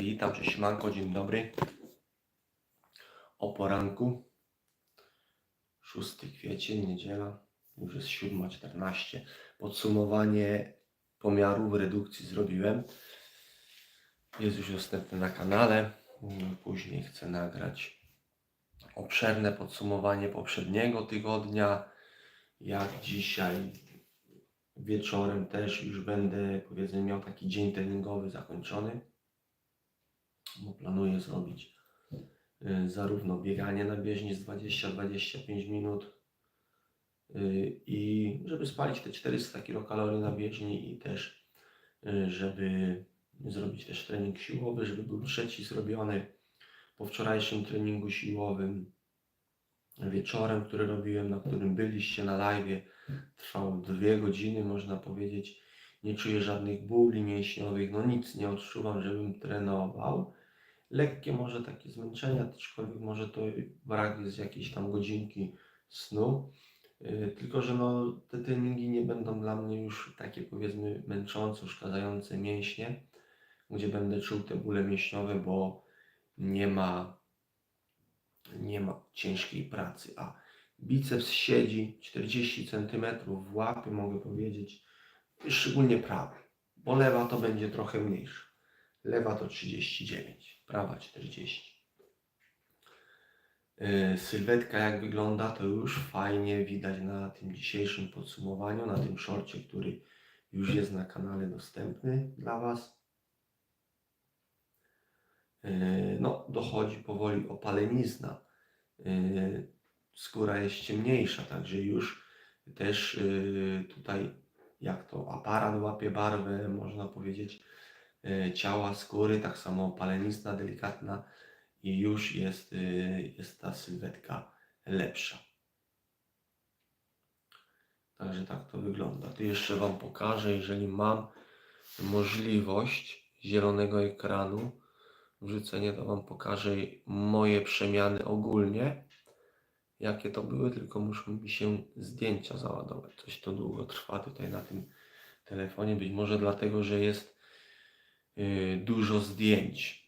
Witam Cię, siemanko, dzień dobry. O poranku, 6 kwiecień, niedziela, już jest 7.14. Podsumowanie pomiarów redukcji zrobiłem. Jest już dostępne na kanale. Później chcę nagrać obszerne podsumowanie poprzedniego tygodnia. Jak dzisiaj wieczorem też już będę, powiedzmy, miał taki dzień treningowy zakończony bo planuję zrobić y, zarówno bieganie na bieżni z 20-25 minut y, i żeby spalić te 400 kilokalorii na bieżni i też y, żeby zrobić też trening siłowy, żeby był trzeci zrobiony po wczorajszym treningu siłowym wieczorem, który robiłem, na którym byliście na live. Trwał dwie godziny, można powiedzieć. Nie czuję żadnych bóli mięśniowych, no nic nie odczuwam, żebym trenował. Lekkie może takie zmęczenie, aczkolwiek może to brak jest jakiejś tam godzinki snu. Yy, Tylko, że no, te treningi nie będą dla mnie już takie powiedzmy męczące, uszkadzające mięśnie, gdzie będę czuł te bóle mięśniowe, bo nie ma, nie ma ciężkiej pracy. A biceps siedzi 40 cm w łapie, mogę powiedzieć, szczególnie prawy, bo lewa to będzie trochę mniejsza. Lewa to 39, prawa 40. Yy, Sylwetka jak wygląda, to już fajnie widać na tym dzisiejszym podsumowaniu, na tym szorcie, który już jest na kanale dostępny dla Was. Yy, No, dochodzi powoli opalenizna. Yy, Skóra jest ciemniejsza, także już też tutaj, jak to aparat łapie barwę, można powiedzieć, ciała, skóry, tak samo opalenizna delikatna i już jest, e, jest ta sylwetka lepsza. Także tak to wygląda. Tu jeszcze Wam pokażę, jeżeli mam możliwość zielonego ekranu, wrzucenie, to Wam pokażę moje przemiany ogólnie. Jakie to były, tylko muszą mi się zdjęcia załadować. Coś to długo trwa tutaj na tym telefonie. Być może dlatego, że jest dużo zdjęć.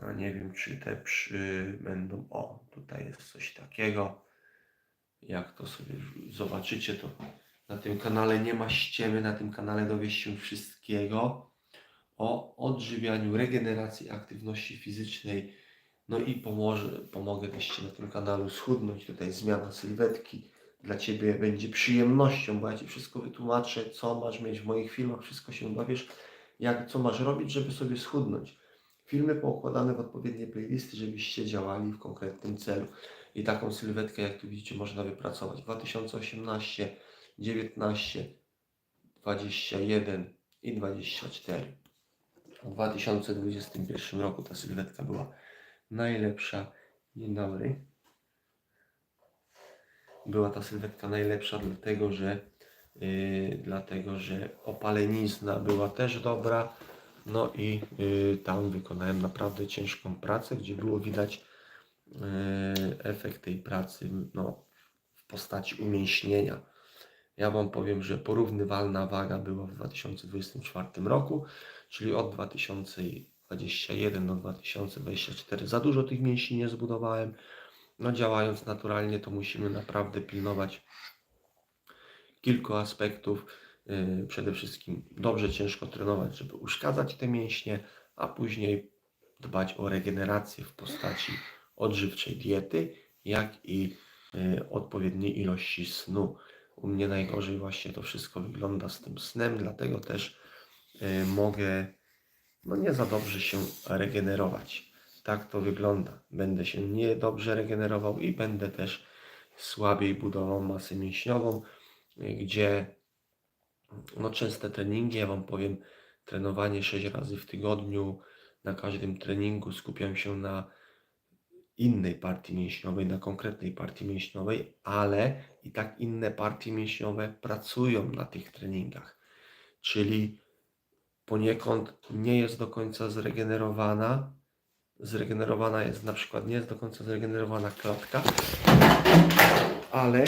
A nie wiem, czy te przy będą. O, tutaj jest coś takiego. Jak to sobie zobaczycie, to na tym kanale nie ma ściemy. Na tym kanale dowie się wszystkiego o odżywianiu, regeneracji, aktywności fizycznej. No i pomoże, pomogę też Ci na tym kanale schudnąć. Tutaj zmiana sylwetki dla Ciebie będzie przyjemnością, bo ja Ci wszystko wytłumaczę, co masz mieć w moich filmach, wszystko się dowiesz, jak, co masz robić, żeby sobie schudnąć. Filmy poukładane w odpowiednie playlisty, żebyście działali w konkretnym celu. I taką sylwetkę, jak tu widzicie, można wypracować. 2018, 19, 21 i 24. W 2021 roku ta sylwetka była najlepsza. Dzień dobry. Była ta sylwetka najlepsza, dlatego że, yy, dlatego, że opalenizna była też dobra. No i yy, tam wykonałem naprawdę ciężką pracę, gdzie było widać yy, efekt tej pracy no, w postaci umięśnienia. Ja Wam powiem, że porównywalna waga była w 2024 roku, czyli od 2021 do 2024. Za dużo tych mięśni nie zbudowałem. No działając naturalnie, to musimy naprawdę pilnować kilku aspektów. Yy, Przede wszystkim dobrze ciężko trenować, żeby uszkadzać te mięśnie, a później dbać o regenerację w postaci odżywczej diety, jak i yy, odpowiedniej ilości snu. U mnie najgorzej właśnie to wszystko wygląda z tym snem, dlatego też y, mogę no nie za dobrze się regenerować. Tak to wygląda. Będę się niedobrze regenerował i będę też słabiej budował masę mięśniową, y, gdzie no częste treningi, ja Wam powiem, trenowanie 6 razy w tygodniu, na każdym treningu skupiam się na innej partii mięśniowej, na konkretnej partii mięśniowej, ale i tak inne partie mięśniowe pracują na tych treningach. Czyli poniekąd nie jest do końca zregenerowana. Zregenerowana jest na przykład, nie jest do końca zregenerowana klatka, ale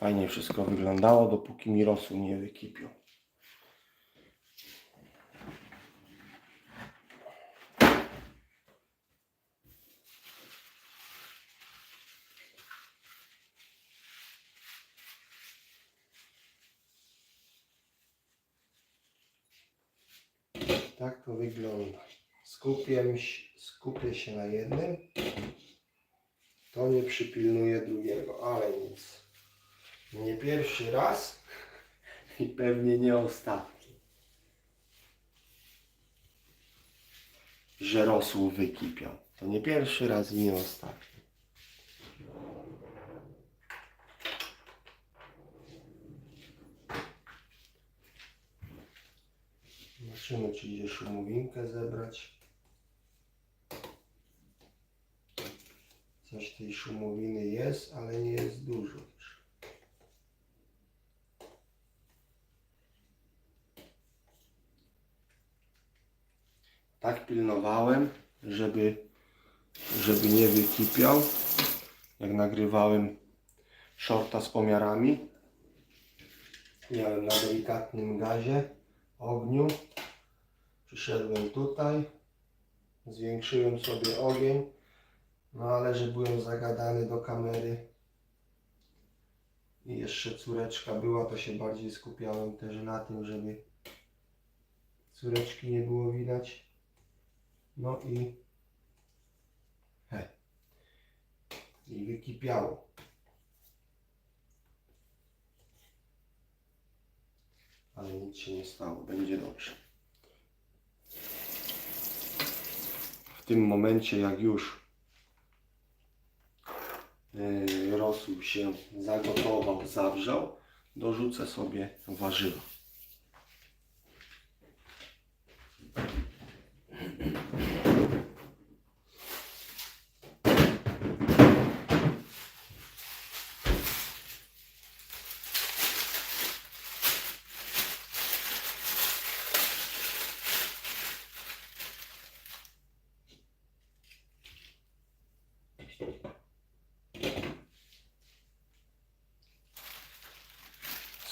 Fajnie wszystko wyglądało, dopóki mi rosół nie wykipił. Tak to wygląda. Skupię, skupię się na jednym. To nie przypilnuje drugiego, ale nic. Nie pierwszy raz i pewnie nie ostatni. Że rosół wykipiał. To nie pierwszy raz i nie ostatni. Zobaczymy, czy idzie szumowinkę zebrać. Coś tej szumowiny jest, ale nie jest dużo. już. Tak pilnowałem, żeby, żeby nie wykipiał. Jak nagrywałem shorta z pomiarami. Miałem na delikatnym gazie, ogniu. Przyszedłem tutaj, zwiększyłem sobie ogień. No ale że byłem zagadany do kamery i jeszcze córeczka była, to się bardziej skupiałem też na tym, żeby córeczki nie było widać. No i he, i wykipiało. Ale nic się nie stało, będzie dobrze. W tym momencie, jak już yy, rosół się zagotował, zawrzał, dorzucę sobie warzywa.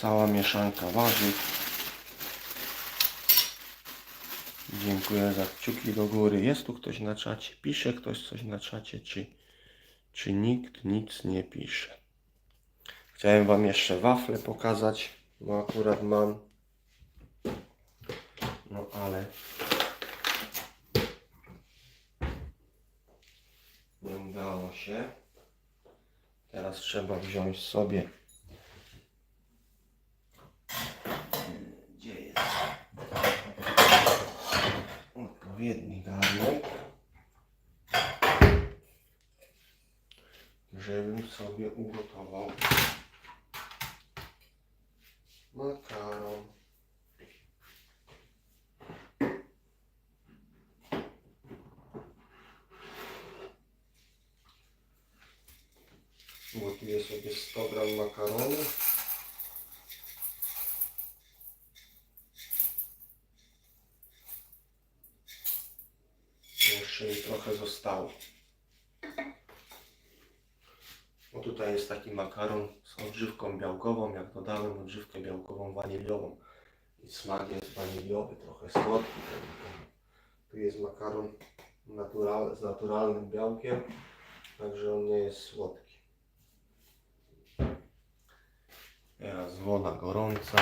Cała mieszanka warzyw. Dziękuję za kciuki do góry. Jest tu ktoś na czacie? Pisze ktoś coś na czacie, czy, czy nikt nic nie pisze? Chciałem Wam jeszcze wafle pokazać, bo akurat mam. No ale nie udało się. Teraz trzeba wziąć sobie Gdzie jest? Odpowiedni garnek. Żebym sobie ugotował makaron. Gotuję sobie 100 gram makaronu. Jeszcze mi trochę zostało. Bo tutaj jest taki makaron z odżywką białkową. Jak dodałem odżywkę białkową waniliową i smak jest waniliowy, trochę słodki. Tu jest makaron natural, z naturalnym białkiem, także on nie jest słodki. Teraz woda gorąca.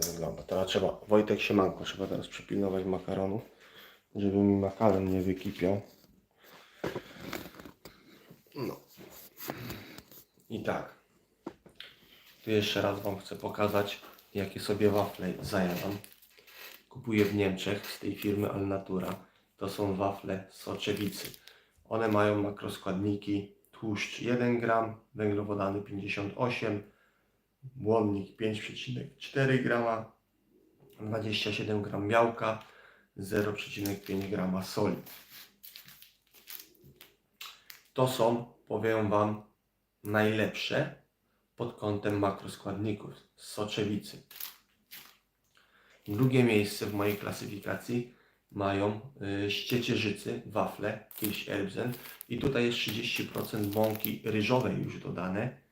To wygląda. Teraz trzeba, Wojtek Siemanko, trzeba teraz przypilnować makaronu, żeby mi makaron nie wykipiał. No. I tak. Tu jeszcze raz Wam chcę pokazać, jakie sobie wafle zajadam. Kupuję w Niemczech z tej firmy Alnatura. To są wafle soczewicy. One mają makroskładniki tłuszcz 1 gram, węglowodany 58 błonnik 5,4 grama, 27 gram białka, 0,5 grama soli. To są, powiem Wam, najlepsze pod kątem makroskładników z soczewicy. Drugie miejsce w mojej klasyfikacji mają y, ściecierzycy, wafle, Kirsch Erbsen i tutaj jest 30% mąki ryżowej już dodane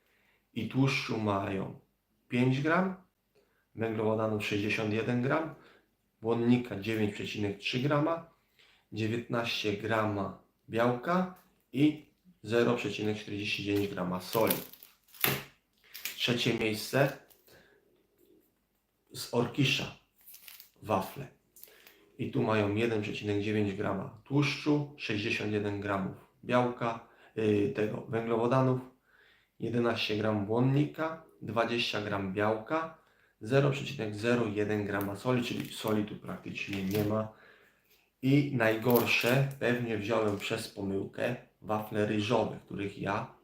i tłuszczu mają 5 gram, węglowodanów 61 gram, błonnika 9,3 grama, 19 grama białka i 0,49 grama soli. Trzecie miejsce z Orkisza wafle. I tu mają 1,9 grama tłuszczu, 61 gramów białka, yy, tego węglowodanów, 11 gram błonnika, 20 gram białka, 0,01 grama soli, czyli soli tu praktycznie nie ma. I najgorsze, pewnie wziąłem przez pomyłkę, wafle ryżowe, których ja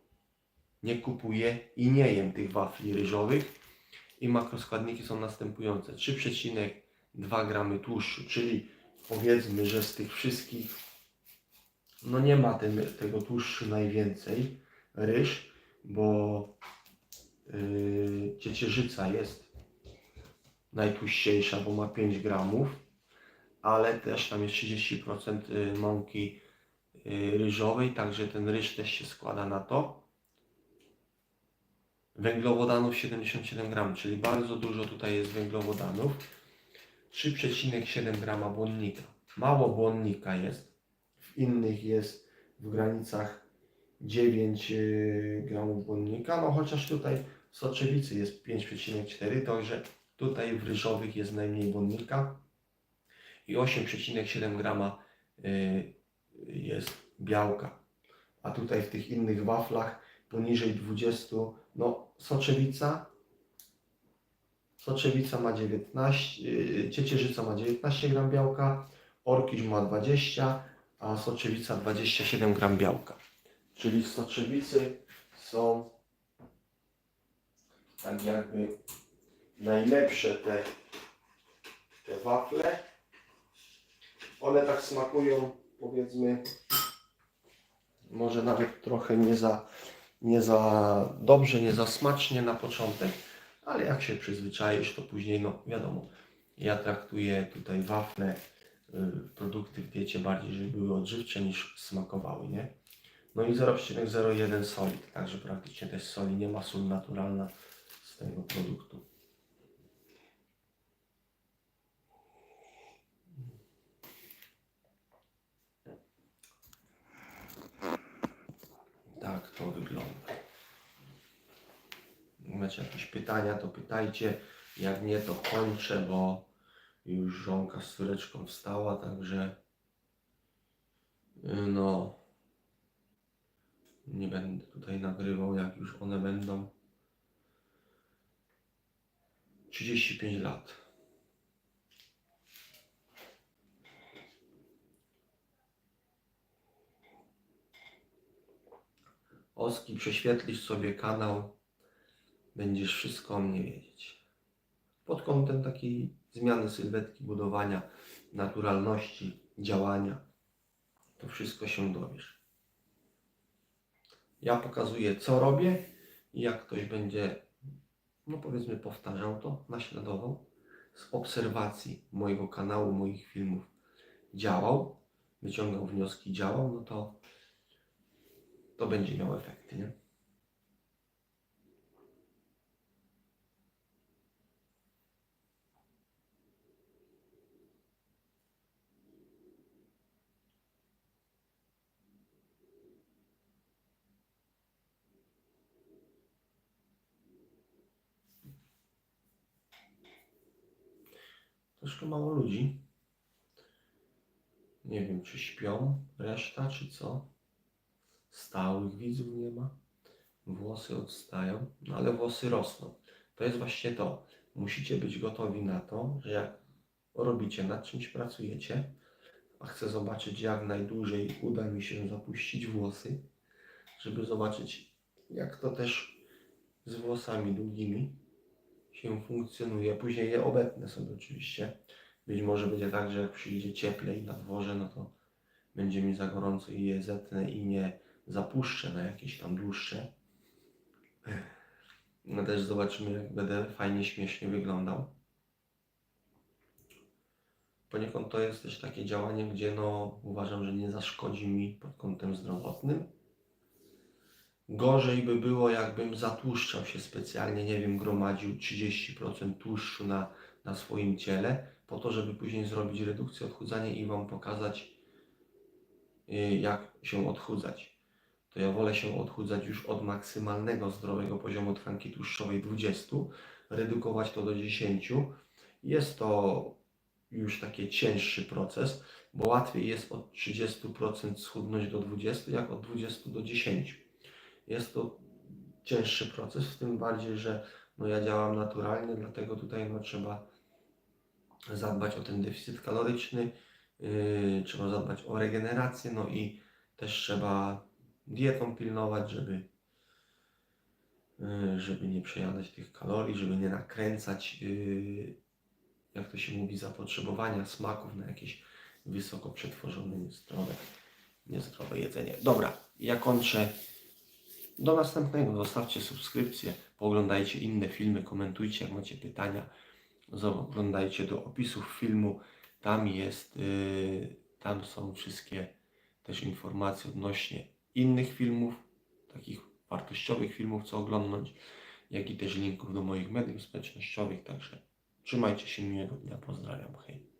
nie kupuję i nie jem tych wafli ryżowych. I makroskładniki są następujące. 3,2 gramy tłuszczu, czyli powiedzmy, że z tych wszystkich no nie ma tym, tego tłuszczu najwięcej. Ryż, bo yy, ciecierzyca jest najtłuściejsza, bo ma 5 gramów, ale też tam jest 30% y, mąki y, ryżowej, także ten ryż też się składa na to. Węglowodanów 77 gram, czyli bardzo dużo tutaj jest węglowodanów. 3,7 grama błonnika. Mało błonnika jest. W innych jest w granicach 9 y, gramów błonnika, no chociaż tutaj w soczewicy jest 5,4, także tutaj w ryżowych jest najmniej błonnika i 8,7 grama y, jest białka. A tutaj w tych innych waflach poniżej 20, no soczewica Soczewica ma 19, yy, ciecierzyca ma 19 gram białka, orkisz ma 20, a soczewica 27 gram białka. Czyli soczewicy są tak jakby najlepsze te, te wafle. One tak smakują powiedzmy może nawet trochę nie za, nie za dobrze, nie za smacznie na początek, ale jak się przyzwyczaisz, to później, no wiadomo, ja traktuję tutaj wafle, y, produkty w diecie bardziej, żeby były odżywcze niż smakowały, nie? No i 0,01 soli, także praktycznie też soli nie ma, sól naturalna z tego produktu. Tak to wygląda. Macie jakieś pytania, to pytajcie. Jak nie, to kończę, bo już żonka z córeczką wstała, także y, no nie będę tutaj nagrywał, jak już one będą. 35 lat. Oski, prześwietlisz sobie kanał, będziesz wszystko o mnie wiedzieć. Pod kątem takiej zmiany sylwetki, budowania, naturalności, działania, to wszystko się dowiesz. Ja pokazuję, co robię i jak ktoś będzie, no powiedzmy, powtarzał to, naśladował, z obserwacji mojego kanału, moich filmów działał, wyciągał wnioski, działał, no to to będzie miał efekty, nie? Troszkę mało ludzi. Nie wiem, czy śpią reszta, czy co. Stałych widzów nie ma. Włosy odstają, no ale włosy rosną. To jest właśnie to. Musicie być gotowi na to, że jak robicie, nad czymś pracujecie, a chcę zobaczyć, jak najdłużej uda mi się zapuścić włosy, żeby zobaczyć, jak to też z włosami długimi się funkcjonuje. Później je obetnę sobie oczywiście. Być może będzie tak, że jak przyjdzie cieplej na dworze, no to będzie mi za gorąco i je zetnę i nie zapuszczę na jakieś tam dłuższe. No też zobaczymy, jak będę fajnie, śmiesznie wyglądał. Poniekąd to jest też takie działanie, gdzie no uważam, że nie zaszkodzi mi pod kątem zdrowotnym. Gorzej by było, jakbym zatłuszczał się specjalnie, nie wiem, gromadził 30% tłuszczu na, na swoim ciele, po to, żeby później zrobić redukcję, odchudzanie i Wam pokazać, y, jak się odchudzać. To ja wolę się odchudzać już od maksymalnego zdrowego poziomu tkanki tłuszczowej 20, redukować to do 10. Jest to już taki cięższy proces, bo łatwiej jest od 30% schudnąć do 20, jak od 20 do 10. Jest to cięższy proces, tym bardziej, że no ja działam naturalnie, dlatego tutaj no trzeba zadbać o ten deficyt kaloryczny, yy, trzeba zadbać o regenerację, no i też trzeba dietą pilnować, żeby, yy, żeby nie przejadać tych kalorii, żeby nie nakręcać, yy, jak to się mówi, zapotrzebowania smaków na jakieś wysoko przetworzone, niezdrowe, niezdrowe jedzenie. Dobra, ja kończę. Do następnego. Zostawcie subskrypcję, pooglądajcie inne filmy, komentujcie, jak macie pytania. Zaglądajcie do opisów filmu. Tam jest, yy, tam są wszystkie też informacje odnośnie innych filmów, takich wartościowych filmów, co oglądnąć, jak i też linków do moich mediów społecznościowych. Także trzymajcie się miłego dnia. Pozdrawiam. Hej.